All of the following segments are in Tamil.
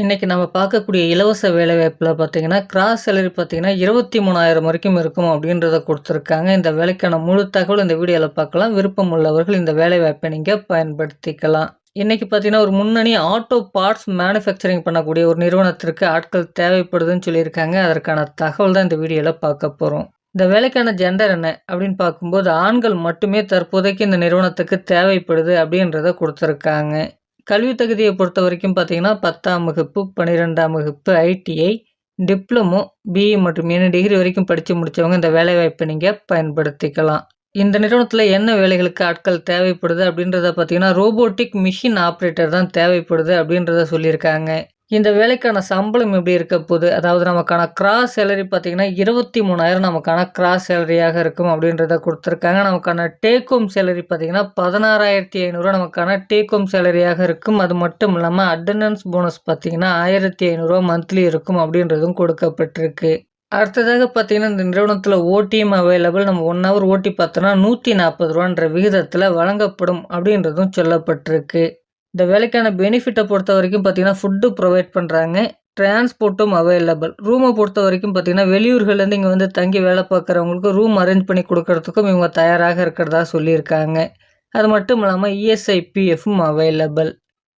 இன்றைக்கி நம்ம பார்க்கக்கூடிய இலவச வேலைவாய்ப்பில் பார்த்தீங்கன்னா, கிராஸ் சேலரி பார்த்தீங்கன்னா, 23,000 வரைக்கும் இருக்கும் அப்படின்றத கொடுத்துருக்காங்க இந்த வேலைக்கான முழு தகவல் இந்த வீடியோவில் பார்க்கலாம். விருப்பம் உள்ளவர்கள் இந்த வேலைவாய்ப்பை நீங்கள் பயன்படுத்திக்கலாம். இன்றைக்கி பார்த்தீங்கன்னா, ஒரு முன்னணி ஆட்டோ பார்ட்ஸ் மேனுஃபேக்சரிங் பண்ணக்கூடிய ஒரு நிறுவனத்திற்கு ஆட்கள் தேவைப்படுதுன்னு சொல்லியிருக்காங்க. அதற்கான தகவல் தான் இந்த வீடியோவில் பார்க்க போகிறோம் இந்த வேலைக்கான ஜெண்டர் என்ன அப்படின்னு பார்க்கும்போது, ஆண்கள் மட்டுமே தற்போதைக்கு இந்த நிறுவனத்துக்கு தேவைப்படுது அப்படின்றத கொடுத்துருக்காங்க கல்வி தகுதியை பொறுத்த வரைக்கும் பார்த்தீங்கன்னா, 10ஆம் வகுப்பு, 12ஆம் வகுப்பு, ஐடிஐ, டிப்ளமோ, பிஇ மற்றும் எனி டிகிரி வரைக்கும் படித்து முடிச்சவங்க இந்த வேலைவாய்ப்பை நீங்கள் பயன்படுத்திக்கலாம். இந்த நிறுவனத்தில் என்ன வேலைகளுக்கு ஆட்கள் தேவைப்படுது அப்படின்றத பார்த்தீங்கன்னா, ரோபோட்டிக் மிஷின் ஆப்ரேட்டர் தான் தேவைப்படுது அப்படின்றத சொல்லியிருக்காங்க. இந்த வேலைக்கான சம்பளம் எப்படி இருக்க போகுது அதாவது நமக்கான கிராஸ் சேலரி பார்த்தீங்கன்னா, 23,000 நமக்கான கிராஸ் சேலரியாக இருக்கும் அப்படின்றத கொடுத்துருக்காங்க நமக்கான டேக் ஹோம் சேலரி பார்த்தீங்கன்னா, 16,500 நமக்கான டேக் ஹோம் சேலரியாக இருக்கும். அது மட்டும் இல்லாமல் அட்டண்டன்ஸ் போனஸ் பார்த்தீங்கன்னா, ஆயிரத்தி ஐநூறுரூவா மந்த்லி இருக்கும் அப்படின்றதும் கொடுக்கப்பட்டிருக்கு. அடுத்ததாக பார்த்தீங்கன்னா, இந்த நிறுவனத்தில் ஓடிஎம் அவைலபிள். நம்ம ஒன் ஹவர் ஓட்டி பார்த்தோன்னா நூற்றி நாற்பது ரூபான்ற விகிதத்தில் வழங்கப்படும் அப்படின்றதும் சொல்லப்பட்டிருக்கு. இந்த வேலைக்கான பெனிஃபிட்டை பொறுத்த வரைக்கும் பார்த்தீங்கன்னா, ஃபுட்டு ப்ரொவைட் பண்ணுறாங்க டிரான்ஸ்போர்ட்டும் அவைலபிள். பொறுத்த வரைக்கும் பார்த்தீங்கன்னா, வெளியூர்கள்லேருந்து இங்கே வந்து தங்கி வேலை பார்க்குறவங்களுக்கு ரூம் அரேஞ்ச் பண்ணி கொடுக்கறதுக்கும் இவங்க தயாராக இருக்கிறதா சொல்லியிருக்காங்க. அது மட்டும் இல்லாமல் இஎஸ்ஐ, பிஎஃப்பும் அவைலபிள்.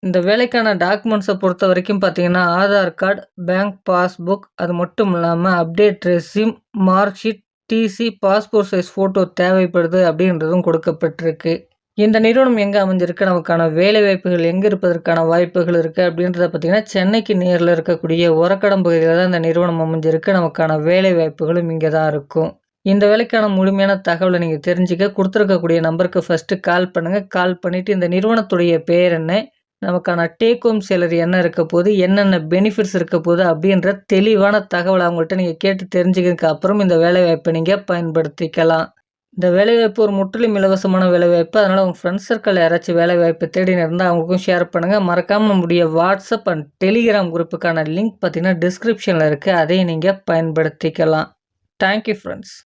இந்த வேலைக்கான டாக்குமெண்ட்ஸை பொறுத்த வரைக்கும் பார்த்தீங்கன்னா, ஆதார் கார்டு, பேங்க் பாஸ்புக், அது மட்டும் இல்லாமல் update resume, mark sheet, TC, passport size photo தேவைப்படுது அப்படின்றதும் கொடுக்கப்பட்டிருக்கு. இந்த நிறுவனம் எங்கே அமைஞ்சிருக்கு? நமக்கான வேலைவாய்ப்புகள் எங்கே இருப்பதற்கான வாய்ப்புகள் இருக்குது அப்படின்றத பார்த்தீங்கன்னா, சென்னைக்கு நேரில் இருக்கக்கூடிய உரக்கடம் பகுதியில் தான் இந்த நிறுவனம் அமைஞ்சிருக்கு. நமக்கான வேலைவாய்ப்புகளும் இங்கே தான் இருக்கும். இந்த வேலைக்கான முழுமையான தகவலை நீங்கள் தெரிஞ்சுக்க கொடுத்துருக்கக்கூடிய நம்பருக்கு ஃபர்ஸ்ட்டு கால் பண்ணுங்கள் கால் பண்ணிவிட்டு இந்த நிறுவனத்துடைய பேர் என்ன? நமக்கான டேக் ஹோம் சேலரி என்ன இருக்க போது? என்னென்ன பெனிஃபிட்ஸ் இருக்க போது? அப்படின்ற தெளிவான தகவலை அவங்கள்ட்ட நீங்கள் கேட்டு தெரிஞ்சுக்கிறதுக்கு அப்புறம் இந்த வேலைவாய்ப்பை நீங்கள் பயன்படுத்திக்கலாம். இந்த வேலைவாய்ப்பு ஒரு முற்றிலும் இலவசமான வேலைவாய்ப்பு. அதனால் உங்கள் ஃப்ரெண்ட்ஸ் சர்க்கிள் யாராச்சும் வேலைவாய்ப்பு தேடினு இருந்தால் அவங்களுக்கும் ஷேர் பண்ணுங்கள் மறக்காம நம்முடைய வாட்ஸ்அப் அண்ட் டெலிகிராம் குரூப்புக்கான லிங்க் பார்த்தீங்கன்னா, டிஸ்கிரிப்ஷனில் இருக்குது அதையும் நீங்கள் பயன்படுத்திக்கலாம். Thank you